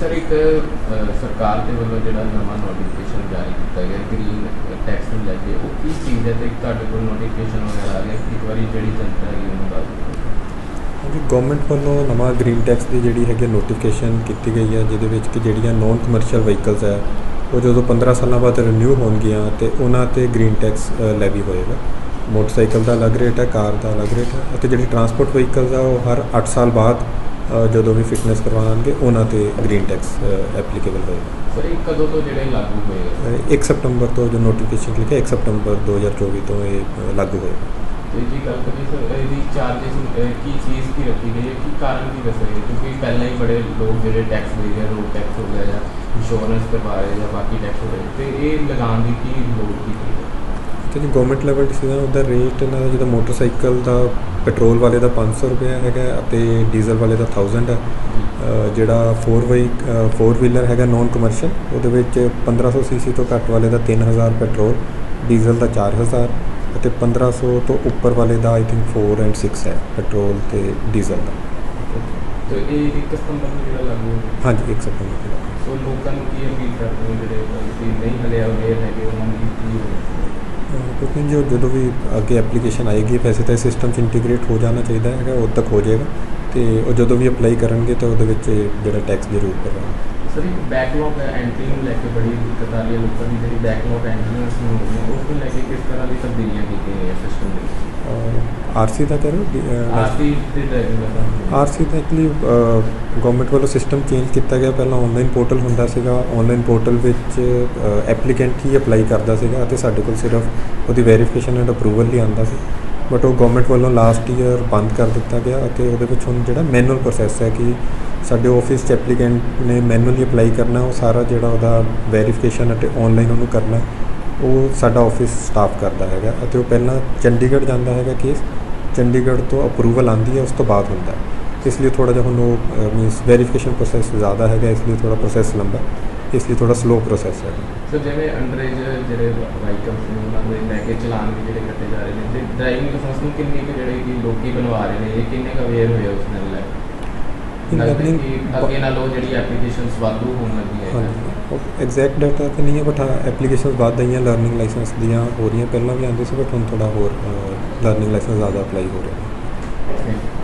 Sir, ਇੱਕ ਸਰਕਾਰ ਦੇ ਵੱਲੋਂ ਜਿਹੜਾ ਨਵਾਂ ਨੋਟੀਫਿਕੇਸ਼ਨ ਜਾਰੀ ਕੀਤਾ ਗਿਆ ਗ੍ਰੀਨ ਟੈਕਸ ਨੂੰ ਲੈ ਕੇ, ਉਹ ਕੀ ਚੀਜ਼ ਹੈ ਤੇ ਤੁਹਾਡੇ ਕੋਲ ਨੋਟੀਫਿਕੇਸ਼ਨ ਵਗੈਰਾ ਆ ਗਿਆ ਇੱਕ ਵਾਰੀ ਜਿਹੜੀ ਜਨਤਾ ਹੈਗੀ ਉਹਨੂੰ ਦੱਸ ਦਿਓ। ਜੀ ਗਵਰਨਮੈਂਟ ਵੱਲੋਂ ਨਵਾਂ ਗ੍ਰੀਨ ਟੈਕਸ ਦੀ ਜਿਹੜੀ ਹੈਗੀ ਨੋਟੀਫਿਕੇਸ਼ਨ ਕੀਤੀ ਗਈ ਹੈ ਜਿਹਦੇ ਵਿੱਚ ਕਿ ਜਿਹੜੀਆਂ ਨੌਨ ਕਮਰਸ਼ੀਅਲ ਵਹੀਕਲਸ ਹੈ ਉਹ ਜਦੋਂ 15 ਸਾਲਾਂ ਬਾਅਦ ਰਿਨਿਊ ਹੋਣਗੀਆਂ ਤੇ ਉਹਨਾਂ ਤੇ ਗ੍ਰੀਨ ਟੈਕਸ ਲੈਵੀ ਹੋਏਗਾ। ਮੋਟਰਸਾਈਕਲ ਦਾ ਅਲੱਗ ਰੇਟ ਹੈ ਕਾਰ ਦਾ ਅਲੱਗ ਰੇਟ ਹੈ ਅਤੇ ਜਿਹੜੀ ਟਰਾਂਸਪੋਰਟ ਵਹੀਕਲਸ ਆ, ਉਹ ਹਰ 8 ਸਾਲ ਬਾਅਦ ਜਦੋਂ ਵੀ ਫਿਟਨੈਸ ਕਰਵਾਉਣਗੇ ਉਹਨਾਂ ਤੇ ਗ੍ਰੀਨ ਟੈਕਸ ਐਪਲੀਕੇਬਲ ਹੋਏਗਾ। ਸਰ ਇਹ ਕਦੋਂ ਤੋਂ ਜਿਹੜੇ ਲਾਗੂ ਹੋਏ ਅ, 1 ਸਤੰਬਰ ਤੋਂ ਜੋ ਨੋਟੀਫਿਕੇਸ਼ਨ ਲਿਖਿਆ 1 ਸਤੰਬਰ 2024 ਤੋਂ ਇਹ ਲਾਗੂ ਹੋਏਗਾ ਤੇ ਜੀ ਗੱਲ ਕਰੀਏ ਸਰ ਇਹਦੀ ਚਾਰजेस ਕੀ ਚੀਜ਼ ਕੀ ਰੱਖੀ ਗਈ ਹੈ? ਕੀ ਕਾਰਨ ਕੀ ਦੱਸਿਆ ਕਿਉਂਕਿ ਪਹਿਲਾਂ ਹੀ ਬੜੇ ਲੋਕ ਜਿਹੜੇ ਟੈਕਸ ਦੇ ਰਹੇ ਰੋਡ ਟੈਕਸ ਹੋ ਗਿਆ ਜਾਂ ਇੰਸ਼ੋਰੈਂਸ ਕਰਵਾ ਰਹੇ ਜਾਂ ਬਾਕੀ ਟੈਕਸ ਹੋ ਰਹੇ ਤੇ ਇਹ ਲਗਾਉਣ ਦੀ ਕੀ ਲੋੜ ਕੀ ਹੈ? ਤੇ ਜੀ ਗਵਰਨਮੈਂਟ ਲੈਵਲ ਡਿਸੀਜਨ ਉਹਦਾ ਰੇਟ ਇਹਨਾਂ ਦਾ ਜਿਹਦਾ ਮੋਟਰਸਾਈਕਲ ਦਾ ਪੈਟਰੋਲ ਵਾਲੇ ਦਾ 500 ਰੁਪਏ ਹੈਗਾ ਅਤੇ ਡੀਜ਼ਲ ਵਾਲੇ ਦਾ 1000 ਹੈ ਜਿਹੜਾ 4 ਵਾਈ 4 ਵੀਲਰ ਹੈਗਾ ਨਾਨ ਕਮਰਸ਼ੀਅਲ ਉਹਦੇ ਵਿੱਚ 1500 ਸੀਸੀ ਤੋਂ ਘੱਟ ਵਾਲੇ ਦਾ 3000 ਪੈਟਰੋਲ ਡੀਜ਼ਲ ਦਾ 4000 ਅਤੇ 1500 ਤੋਂ ਉੱਪਰ ਵਾਲੇ ਦਾ ਆਈ ਥਿੰਕ 4 ਐਂਡ 6 ਹੈ ਪੈਟਰੋਲ ਤੇ ਡੀਜ਼ਲ ਦਾ। ਤੇ ਇਹ ਇੱਕ ਸਤੰਬਰ ਨੂੰ ਜਿਹੜਾ ਲਾਗੂ ਹਾਂਜੀ 1 ਸੈਕਿੰਡ ਸੋ ਲੋਕਾਂ ਨੂੰ ਕੀ ਅਪੀਲ ਕਰਦੇ ਹੋ ਜਿਹੜੇ ਨਹੀਂ ਹਲੇ ਅਵੇਅਰ ਹੈਗੇ ਉਹਨਾਂ ਨੂੰ ਕੀ ਕਿਉਂਕਿ ਜੋ ਜਦੋਂ ਵੀ ਅੱਗੇ ਐਪਲੀਕੇਸ਼ਨ ਆਏਗੀ, ਵੈਸੇ ਤਾਂ ਸਿਸਟਮ 'ਚ ਇੰਟੀਗ੍ਰੇਟ ਹੋ ਜਾਣਾ ਚਾਹੀਦਾ ਹੈਗਾ ਉਦੋਂ ਤੱਕ ਹੋ ਜਾਏਗਾ। ਤੇ ਉਹ ਜਦੋਂ ਵੀ ਅਪਲਾਈ ਕਰਨਗੇ ਤਾਂ ਉਹਦੇ ਵਿੱਚ ਜਿਹੜਾ ਟੈਕਸ ਜ਼ਰੂਰ ਕਰਵਾਉਣਾ ਸਰ, ਇੱਕ ਬੈਕਲੌਗ ਐਂਟਰੀ ਨੂੰ ਲੈ ਕੇ ਬੜੀ ਦਿੱਕਤ ਆ ਰਹੀ ਹੈ ਲੋਕਾਂ ਦੀ, ਜਿਹੜੀ ਬੈਕਲੌਗ ਐਂਟਰੀਆਂ ਨੂੰ ਹੋ ਰਹੀਆਂ ਉਸ ਨੂੰ ਲੈ ਕੇ ਕਿਸ ਤਰ੍ਹਾਂ ਦੀ ਤਬਦੀਲੀਆਂ ਕੀਤੀਆਂ ਗਈਆਂ ਸਿਸਟਮ ਆਰਸੀ ਦਾ ਕਰੋ ਆਰਟੀ ਤੇ ਰੈਗੂਲਰ ਆਰਸੀ ਦਾ ਐਕਚੁਅਲੀ ਗਵਰਨਮੈਂਟ ਵੱਲੋਂ ਸਿਸਟਮ ਚੇਂਜ ਕੀਤਾ ਗਿਆ। ਪਹਿਲਾਂ ਆਨਲਾਈਨ ਪੋਰਟਲ ਹੁੰਦਾ ਸੀਗਾ। ਆਨਲਾਈਨ ਪੋਰਟਲ ਵਿੱਚ ਐਪਲੀਕੈਂਟ ਹੀ ਅਪਲਾਈ ਕਰਦਾ ਸੀਗਾ ਅਤੇ ਸਾਡੇ ਕੋਲ ਸਿਰਫ ਉਹਦੀ ਵੈਰੀਫਿਕੇਸ਼ਨ ਐਂਡ ਅਪਰੂਵਲ ਹੀ ਆਉਂਦਾ ਸੀ। ਬਟ ਉਹ ਗਵਰਨਮੈਂਟ ਵੱਲੋਂ ਲਾਸਟ ਈਅਰ ਬੰਦ ਕਰ ਦਿੱਤਾ ਗਿਆ ਅਤੇ ਉਹਦੇ ਵਿੱਚ ਹੁਣ ਜਿਹੜਾ ਮੈਨੂਅਲ ਪ੍ਰੋਸੈਸ ਹੈ ਕਿ ਸਾਡੇ ਆਫਿਸ 'ਚ ਐਪਲੀਕੈਂਟ ਨੇ ਮੈਨੂਅਲੀ ਅਪਲਾਈ ਕਰਨਾ ਉਹ ਸਾਰਾ ਜਿਹੜਾ ਉਹਦਾ ਵੈਰੀਫਿਕੇਸ਼ਨ ਅਤੇ ਆਨਲਾਈਨ ਉਹਨੂੰ ਕਰਨਾ ਉਹ ਸਾਡਾ ਆਫਿਸ ਸਟਾਫ ਕਰਦਾ ਹੈਗਾ। ਅਤੇ ਉਹ ਪਹਿਲਾਂ ਚੰਡੀਗੜ੍ਹ ਜਾਂਦਾ ਹੈਗਾ ਕੇਸ ਚੰਡੀਗੜ੍ਹ ਤੋਂ ਅਪਰੂਵਲ ਆਂਦੀ ਹੈ, ਉਸ ਤੋਂ ਬਾਅਦ ਹੁੰਦਾ ਇਸ ਲਈ ਥੋੜਾ ਜਿਹਾ ਹੁਣ ਉਹ ਮੀਨਸ ਵੈਰੀਫਿਕੇਸ਼ਨ ਪ੍ਰੋਸੈਸ ਜ਼ਿਆਦਾ ਹੈਗਾ, ਇਸ ਲਈ ਥੋੜਾ ਪ੍ਰੋਸੈਸ ਲੰਬਾ ਇਸ ਲਈ ਥੋੜਾ ਸਲੋ ਪ੍ਰੋਸੈਸ ਹੈ। ਸਰ ਜਿਵੇਂ ਅੰਡਰੇਜ ਜਿਹੜੇ ਵਾਹੀਕਲਸ ਨੇ, ਉਹਨਾਂ ਦੇ ਲੈ ਕੇ ਚਲਾਨ ਵੀ ਜਿਹੜੇ ਕੱਟੇ ਜਾ ਰਹੇ ਨੇ, ਤੇ ਡਰਾਈਵਿੰਗ ਲਾਇਸੈਂਸ ਨੂੰ ਕਿੰਨੇ ਕੁ ਜਿਹੜੇ ਕਿ ਲੋਕੀ ਬਣਵਾ ਰਹੇ ਨੇ, ਇਹ ਕਿੰਨੇ ਕੁ ਅਵੇਅਰ ਹੋਏ ਉਸ ਨਾਲ? ਲੈ In ਲੱਗਦਾ learning- ਕਿ ਅੱਗੇ ਨਾਲੋਂ ਜਿਹੜੀ ਐਪਲੀਕੇਸ਼ਨਸ ਵਾਧੂ ਹੋਣ ਲੱਗੀਆਂ ਹੈ। ਐਗਜ਼ੈਕਟ ਡਾਟਾ ਤਾਂ ਨਹੀਂ ਹੈ ਬਟ ਹਾਂ ਐਪਲੀਕੇਸ਼ਨਸ ਵੱਧ ਆਈਆਂ ਲਰਨਿੰਗ ਲਾਇਸੈਂਸ ਦੀਆਂ ਹੋ ਰਹੀਆਂ। ਪਹਿਲਾਂ ਵੀ ਆਉਂਦੇ ਸੀ ਬਟ ਹੁਣ ਥੋੜਾ ਹੋਰ ਲਰਨਿੰਗ ਲਾਇਸੈਂਸ ਜ਼ਿਆਦਾ ਅਪਲਾਈ ਹੋ ਰਹੇ। you.